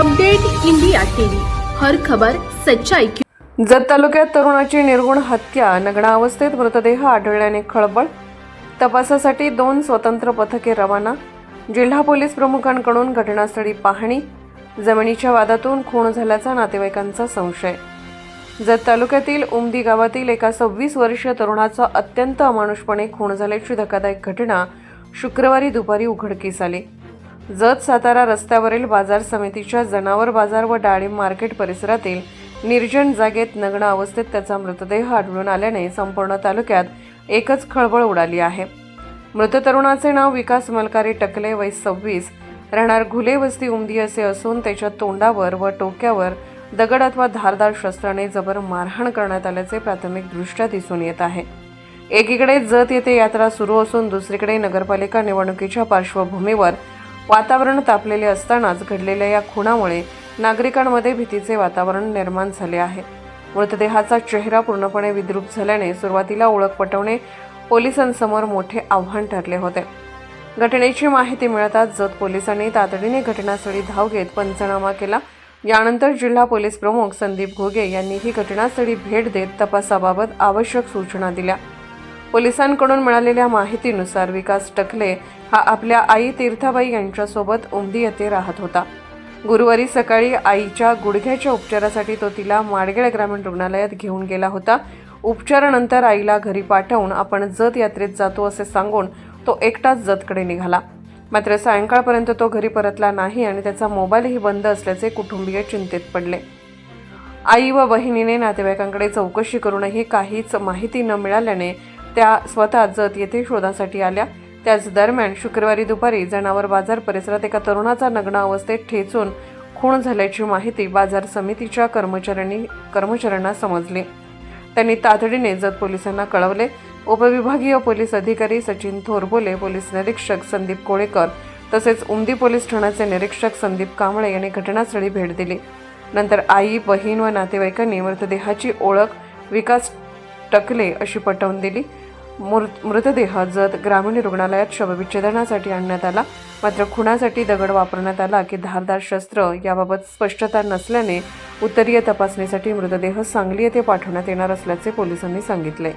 Update India TV. हर खबर सच्चाई की जत तालुक्यात तरुणाची निर्गुण हत्या नग्नावस्थेत मृतदेह आढळल्याने खळबळ. तपासासाठी दोन स्वतंत्र पथके रवाना. जिल्हा पोलीस प्रमुखांकडून घटनास्थळी पाहणी. जमिनीच्या वादातून खून झाल्याचा नातेवाईकांचा संशय. जत तालुक्यातील उमदी गावातील एका सव्वीस वर्षीय तरुणाचा अत्यंत अमानुषपणे खून झाल्याची धक्कादायक घटना शुक्रवारी दुपारी उघडकीस आली. जत सातारा रस्त्यावरील बाजार समितीच्या जनावर बाजार व डाळिंब मार्केट परिसरातील निर्जन जागेत नग्न अवस्थेत त्याचा मृतदेह आढळून आल्याने संपूर्ण तालुक्यात एकच खळबळ उडाली आहे. मृत तरुणाचे नाव विकास मलकारी टकले वय सव्वीस. राहणार घुले वस्ती उमदी असे असून त्याच्या तोंडावर व टोक्यावर दगड अथवा धारदार शस्त्राने जबर मारहाण करण्यात आल्याचे प्राथमिकदृष्ट्या दिसून येत आहे. एकीकडे जत येथे यात्रा सुरू असून दुसरीकडे नगरपालिका निवडणुकीच्या पार्श्वभूमीवर वातावरण तापलेले असतानाच घडलेल्या या खुणामुळे नागरिकांमध्ये भीतीचे वातावरण निर्माण झाले आहे. मृतदेहाचा चेहरा पूर्णपणे विद्रूप झाल्याने सुरुवातीला ओळख पटवणे पोलिसांसमोर मोठे आव्हान ठरले होते. घटनेची माहिती मिळताच जत पोलिसांनी तातडीने घटनास्थळी धाव घेत पंचनामा केला. यानंतर जिल्हा पोलीस प्रमुख संदीप घोगे यांनी ही घटनास्थळी भेट देत तपासाबाबत आवश्यक सूचना दिल्या. पोलिसांकडून मिळालेल्या माहितीनुसार विकास टकले हा आपल्या आई तीर्थाबाई यांच्यासोबत उमदी येथे राहत होता. गुरुवारी सकाळी आईच्या गुडघ्याच्या उपचारासाठी तो तिला माडगेळ ग्रामीण रुग्णालयात घेऊन गेला होता. उपचारानंतर आईला घरी पाठवून आपण जत यात्रेत जातो असे सांगून तो एकटाच जतकडे निघाला. मात्र सायंकाळपर्यंत तो घरी परतला नाही आणि त्याचा मोबाईलही बंद असल्याचे कुटुंबीय चिंतेत पडले. आई व बहिणीने नातेवाईकांकडे चौकशी करूनही काहीच माहिती न मिळाल्याने त्या स्वतः जत येथे शोधासाठी आल्या. त्याच दरम्यान शुक्रवारी दुपारी जनावर बाजार परिसरात एका तरुणाचा नग्न अवस्थेत ठेचून खून झाल्याची माहिती बाजार समितीच्या कर्मचाऱ्यांनी कर्मचाऱ्यांना समजली. त्यांनी तातडीने जत पोलिसांना कळवले. उपविभागीय पोलीस अधिकारी सचिन थोरबोले पोलीस निरीक्षक संदीप कोळेकर तसेच उमदी पोलीस ठाण्याचे निरीक्षक संदीप कांबळे यांनी घटनास्थळी भेट दिली. नंतर आई बहीण व नातेवाईकांनी मृतदेहाची ओळख विकास टकले अशी पटवून दिली. मृत मृतदेह जत ग्रामीण रुग्णालयात शवविच्छेदनासाठी आणण्यात आला. मात्र खुणासाठी दगड वापरण्यात आला की धारदार शस्त्र याबाबत स्पष्टता नसल्याने उत्तरीय तपासणीसाठी मृतदेह सांगली येथे पाठवण्यात येणार असल्याचे पोलिसांनी सांगितले.